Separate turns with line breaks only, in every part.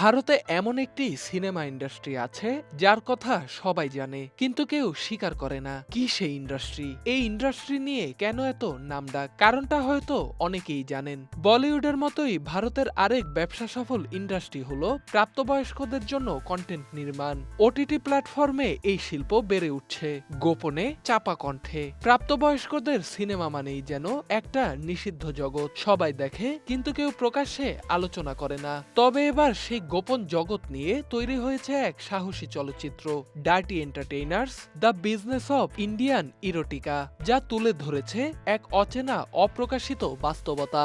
ভারতে এমন একটি সিনেমা ইন্ডাস্ট্রি আছে যার কথা সবাই জানে, কিন্তু কেউ স্বীকার করে না। কি সেই ইন্ডাস্ট্রি? এই ইন্ডাস্ট্রি নিয়ে কেন এত নামডাক? কারণটা হয়তো অনেকেই জানেন। বলিউডের মতোই ভারতের আরেক ব্যবসা সফল ইন্ডাস্ট্রি হলো প্রাপ্তবয়স্কদের জন্য কন্টেন্ট নির্মাণ। ওটিটি প্ল্যাটফর্মে এই শিল্প বেড়ে উঠছে। গোপনে চাপা কণ্ঠে। প্রাপ্তবয়স্কদের সিনেমা মানেই যেন একটা নিষিদ্ধ জগৎ। সবাই দেখে, কিন্তু কেউ প্রকাশ্যে আলোচনা করে না। তবে এবার সেই গোপন জগৎ নিয়ে তৈরি হয়েছে এক সাহসী চলচ্চিত্র dirty entertainers the business of Indian erotica যা তুলে ধরেছে এক অচেনা, অপ্রকাশিত বাস্তবতা।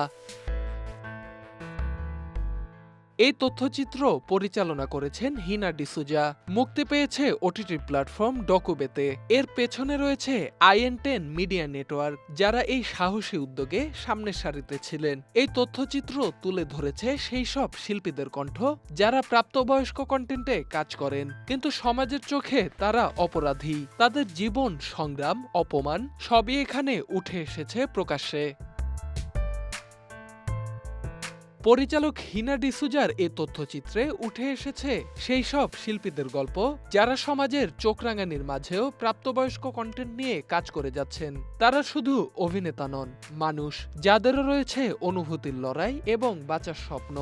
এই তথ্যচিত্র পরিচালনা করেছেন হিনা ডিসুজা। মুক্তি পেয়েছে ওটিটি প্ল্যাটফর্ম ডকুবেতে। এর পেছনে রয়েছে আইএন টেন মিডিয়া নেটওয়ার্ক, যারা এই সাহসী উদ্যোগে সামনের সারিতে ছিলেন। এই তথ্যচিত্র তুলে ধরেছে সেই সব শিল্পীদের কণ্ঠ, যারা প্রাপ্তবয়স্ক কন্টেন্টে কাজ করেন। কিন্তু সমাজের চোখে তারা অপরাধী। তাদের জীবন সংগ্রাম, অপমান, সবই এখানে উঠে এসেছে প্রকাশ্যে। পরিচালক হিনা ডিসুজার এ তথ্যচিত্রে উঠে এসেছে সেই সব শিল্পীদের গল্প, যারা সমাজের চোখরাঙানির মাঝেও প্রাপ্তবয়স্ক কন্টেন্ট নিয়ে কাজ করে যাচ্ছেন। তারা শুধু অভিনেতা নন, মানুষ, যাদেরও রয়েছে অনুভূতির লড়াই এবং বাঁচার স্বপ্ন।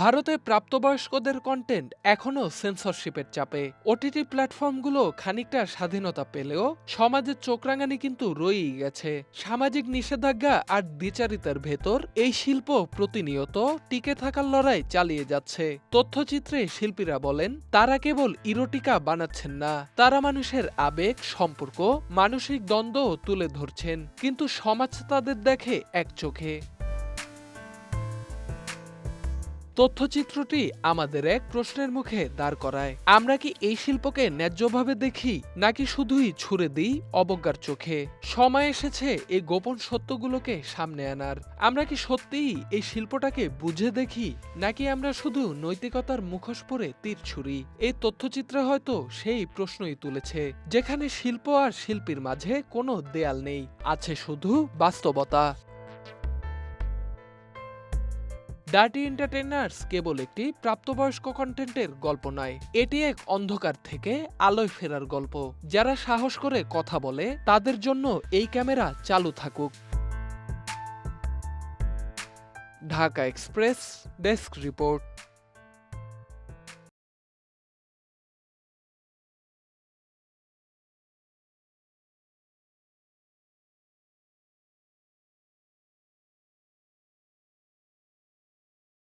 ভারতে প্রাপ্তবয়স্কদের কন্টেন্ট এখনও সেন্সরশিপের চাপে। ওটিটি প্ল্যাটফর্মগুলো খানিকটা স্বাধীনতা পেলেও সমাজের চোখরাঙানি কিন্তু রয়েই গেছে। সামাজিক নিষেধাজ্ঞা আর দ্বিচারিতার ভেতর এই শিল্প প্রতিনিয়ত টিকে থাকার লড়াই চালিয়ে যাচ্ছে। তথ্যচিত্রে শিল্পীরা বলেন, তারা কেবল ইরোটিকা বানাচ্ছেন না, তারা মানুষের আবেগ, সম্পর্ক, মানসিক দ্বন্দ্ব তুলে ধরছেন, কিন্তু সমাজ তাদের দেখে এক চোখে। তথ্যচিত্রটি আমাদের এক প্রশ্নের মুখে দাঁড় করায়। আমরা কি এই শিল্পকে ন্যায্যভাবে দেখি, নাকি শুধুই ছুড়ে দিই অবজ্ঞার চোখে? সময় এসেছে এই গোপন সত্যগুলোকে সামনে আনার। আমরা কি সত্যিই এই শিল্পটাকে বুঝে দেখি, নাকি আমরা শুধু নৈতিকতার মুখোশ পরে তীর ছুরি এই তথ্যচিত্রে হয়তো সেই প্রশ্নই তুলেছে, যেখানে শিল্প আর শিল্পীর মাঝে কোনো দেয়াল নেই, আছে শুধু বাস্তবতা। ডার্টি এন্টারটেনার্স কেবল একটি প্রাপ্তবয়স্ক কন্টেন্টের গল্প নয়, এটি এক অন্ধকার থেকে আলোয় ফেরার গল্প। যারা সাহস করে কথা বলে, তাদের জন্য এই ক্যামেরা চালু থাকুক। Dhaka express desk report